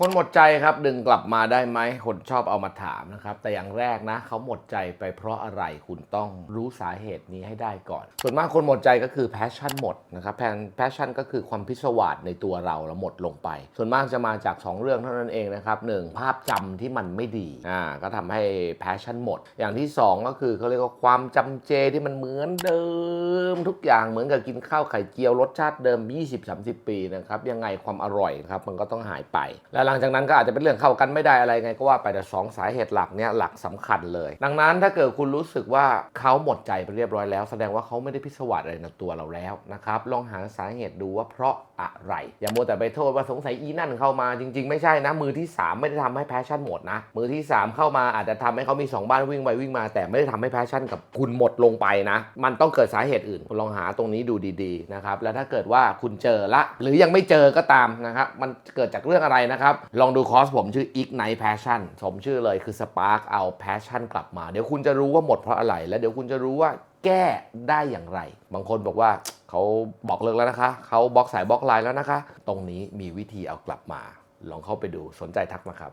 คนหมดใจครับดึงกลับมาได้ไหมคนชอบเอามาถามนะครับ แต่อย่างแรกนะเขาหมดใจไปเพราะอะไรคุณต้องรู้สาเหตุนี้ให้ได้ก่อน ส่วนมากคนหมดใจก็คือแพชชั่นหมดนะครับแพนแพชชั่นก็คือความพิศวาสในตัวเราแล้วหมดลงไป ส่วนมากจะมาจาก 2 เรื่องเท่านั้นเองนะครับหนึ่งภาพจำที่มันไม่ดีอ่าก็ทำให้แพชชั่นหมด อย่างที่ 2 ก็คือเขาเรียกว่าความจำเจที่มันเหมือนเดิม ทุกอย่างเหมือนกับกินข้าวไข่เจียวรสชาติเดิม 20-30 ปีนะครับยังไงความอร่อยครับมันก็ต้องหายไปและหลังจากนั้นก็อาจจะเป็นเรื่องเข้ากันไม่ได้อะไรไงก็ว่าไปแต่สองสาเหตุหลักเนี่ยหลักสำคัญเลย ดังนั้นถ้าเกิดคุณรู้สึกว่าเขาหมดใจไปเรียบร้อยแล้ว แสดงว่าเขาไม่ได้พิศวาสอะไรในตัวเราแล้วนะครับลองหาสาเหตุดูว่าเพราะอะไร อย่ามัวแต่ไปโทษว่าสงสัยอีนั่นเข้ามาจริง ๆ ไม่ใช่นะ มือที่ 3 ไม่ได้ทำให้แพชชั่นหมดนะ มือที่ 3 เข้ามาอาจจะทำให้เขามี 2 บ้านวิ่งไปวิ่งมา แต่ไม่ได้ทำให้แพชชั่นกับคุณหมดลงไปนะ มันต้องเกิดสาเหตุอื่นลองหาตรงนี้ดูดีๆนะครับแล้วถ้าเกิดว่าคุณเจอละ หรือยังไม่เจอก็ตามนะครับมันเกิดจากเรื่องอะไรนะครับลองดูคอร์สผมชื่อ Ignite Passion สมชื่อเลยคือ Spark เอา Passion กลับมา เดี๋ยวคุณจะรู้ว่าหมดเพราะอะไร แล้วเดี๋ยวคุณจะรู้ว่าแก้ได้อย่างไร บางคนบอกว่าเขาบอกเลิกแล้วนะคะ เขาบล็อกสายบล็อกไลน์แล้วนะคะ ตรงนี้มีวิธีเอากลับมา ลองเข้าไปดูสนใจทักมาครับ